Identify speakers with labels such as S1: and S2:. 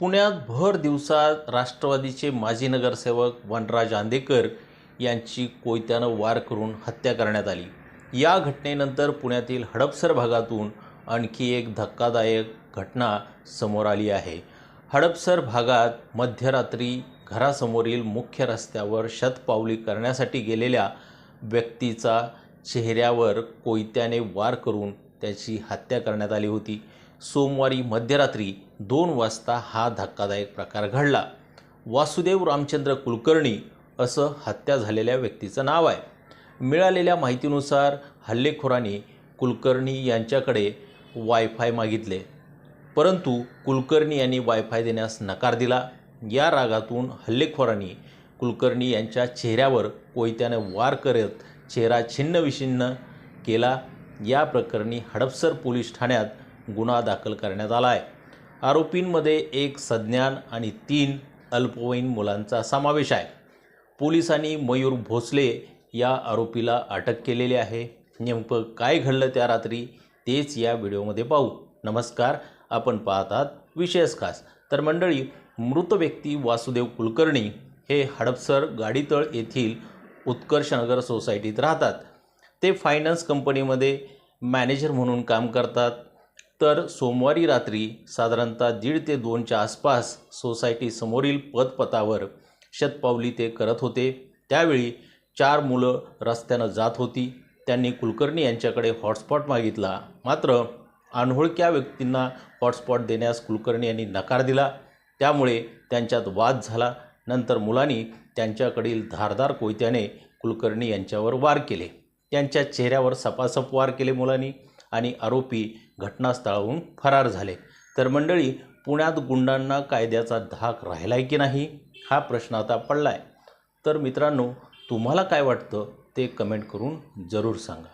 S1: पुण्यात भर दिवसात राष्ट्रवादीचे माजी नगरसेवक वनराज आंदेकर यांची कोयत्यानं वार करून हत्या करण्यात आली. या घटनेनंतर पुण्यातील हडपसर भागातून आणखी एक धक्कादायक घटना समोर आली आहे. हडपसर भागात मध्यरात्री घरासमोरील मुख्य रस्त्यावर शतपावली करण्यासाठी गेलेल्या व्यक्तीचा चेहऱ्यावर कोयत्याने वार करून त्याची हत्या करण्यात आली होती. सोमवारी मध्यरात्री दोन वाजता हा धक्कादायक प्रकार घडला. वासुदेव रामचंद्र कुलकर्णी असं हत्या झालेल्या व्यक्तीचं नाव आहे. मिळालेल्या माहितीनुसार हल्लेखोरांनी कुलकर्णी यांच्याकडे वायफाय मागितले. परंतु कुलकर्णी यांनी वायफाय देण्यास नकार दिला. या रागातून हल्लेखोरांनी कुलकर्णी यांच्या चेहऱ्यावर कोयत्याने वार करत चेहरा छिन्नविछिन्न केला. या प्रकरणी हडपसर पोलीस ठाण्यात गुन्हा दाखल करण्यात आला आहे आरोपींमध्ये एक सज्ञान आणि तीन अल्पवयीन मुलांचा समावेश आहे. पोलिसांनी मयूर भोसले या आरोपीला अटक केलेली आहे. नेमकं काय घडलं त्या रात्री तेच या व्हिडिओमध्ये पाहू. नमस्कार आपण पाहतात विशेष खास. तर मंडळी मृत व्यक्ती वासुदेव कुलकर्णी हे हडपसर गाडीतळ येथील उत्कर्षनगर सोसायटीत राहतात. ते फायनान्स कंपनीमध्ये मॅनेजर म्हणून काम करतात. तर सोमवारी रात्री साधारणतः दीड ते दोनच्या आसपास सोसायटीसमोरील पदपथावर शतपावली ते करत होते. त्यावेळी चार मुलं रस्त्यानं जात होती. त्यांनी कुलकर्णी यांच्याकडे हॉटस्पॉट मागितला. मात्र अनोळख्या व्यक्तींना हॉटस्पॉट देण्यास कुलकर्णी यांनी नकार दिला. त्यामुळे त्यांच्यात वाद झाला. नंतर मुलांनी त्यांच्याकडील धारदार कोयत्याने कुलकर्णी यांच्यावर वार केले. त्यांच्या चेहऱ्यावर सपासप वार केले मुलांनी आणि आरोपी घटनास्थळाहून फरार झाले. तर मंडळी पुण्यात गुंडांना कायद्याचा धाक राहिला आहे की नाही? हा प्रश्न आता पडला आहे तर मित्रांनो तुम्हाला काय वाटतं ते कमेंट करून जरूर सांगा.